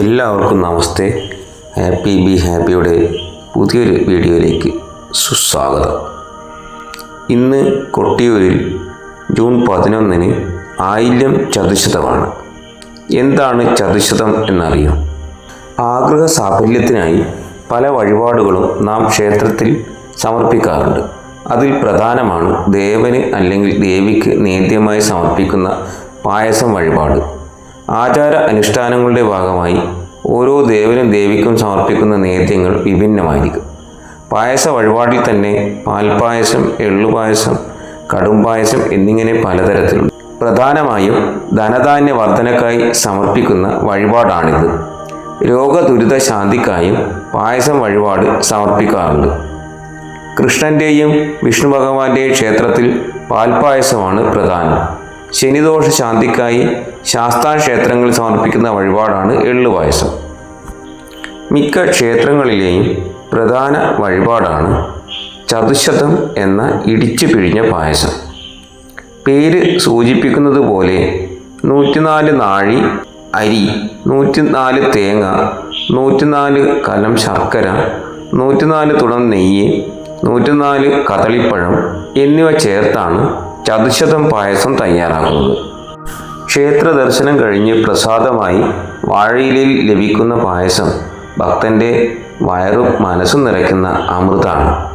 എല്ലാവർക്കും നമസ്തേ. Happy be ഹാപ്പിയുടെ പുതിയൊരു വീഡിയോയിലേക്ക് സുസ്വാഗതം. ഇന്ന് കൊട്ടിയൂരിൽ ജൂൺ പതിനൊന്നിന് ആയില്യം ചതുശതമാണ്. എന്താണ് ചതുശതം എന്നറിയാം? ആഗ്രഹ സാഫല്യത്തിനായി പല വഴിപാടുകളും നാം ക്ഷേത്രത്തിൽ സമർപ്പിക്കാറുണ്ട്. അതിൽ പ്രധാനമാണ് ദേവന് അല്ലെങ്കിൽ ദേവിക്ക് നേദ്യമായി സമർപ്പിക്കുന്ന പായസം വഴിപാട്. ആചാര അനുഷ്ഠാനങ്ങളുടെ ഭാഗമായി ഓരോ ദേവനും ദേവിക്കും സമർപ്പിക്കുന്ന നേദ്യങ്ങൾ വിഭിന്നമായിരിക്കും. പായസ വഴിപാടിൽ തന്നെ പാൽപ്പായസം എള്ളുപായസം കടുംപായസം എന്നിങ്ങനെ പലതരത്തിലുണ്ട്. പ്രധാനമായും ധനധാന്യ വർധനക്കായി സമർപ്പിക്കുന്ന വഴിപാടാണിത്. രോഗദുരിത ശാന്തിക്കായും പായസം വഴിപാട് സമർപ്പിക്കാറുണ്ട്. കൃഷ്ണന്റെയും വിഷ്ണു ഭഗവാന്റെയും ക്ഷേത്രത്തിൽ പാൽപായസമാണ് പ്രധാനം. ശനിദോഷ ശാന്തിക്കായി ശാസ്താ ക്ഷേത്രങ്ങളിൽ സമർപ്പിക്കുന്ന വഴിപാടാണ് എള്ളു പായസം മിക്ക ക്ഷേത്രങ്ങളിലെയും പ്രധാന വഴിപാടാണ് ചതുശതം എന്ന ഇടിച്ചു പിഴിഞ്ഞ പായസം. പേര് സൂചിപ്പിക്കുന്നത് പോലെ നൂറ്റിനാല് നാഴി അരി നൂറ്റിനാല് തേങ്ങ നൂറ്റിനാല് കലം ശർക്കര നൂറ്റിനാല് തുടം നെയ്യ് നൂറ്റിനാല് കദളിപ്പഴം എന്നിവ ചേർത്താണ് ചതുശതം പായസം തയ്യാറാക്കുന്നത് ക്ഷേത്ര ദർശനം കഴിഞ്ഞ് പ്രസാദമായി വാഴയിലിൽ ലഭിക്കുന്ന പായസം ഭക്തന്റെ വയറും മനസ്സും നിറയ്ക്കുന്ന അമൃതാണ്.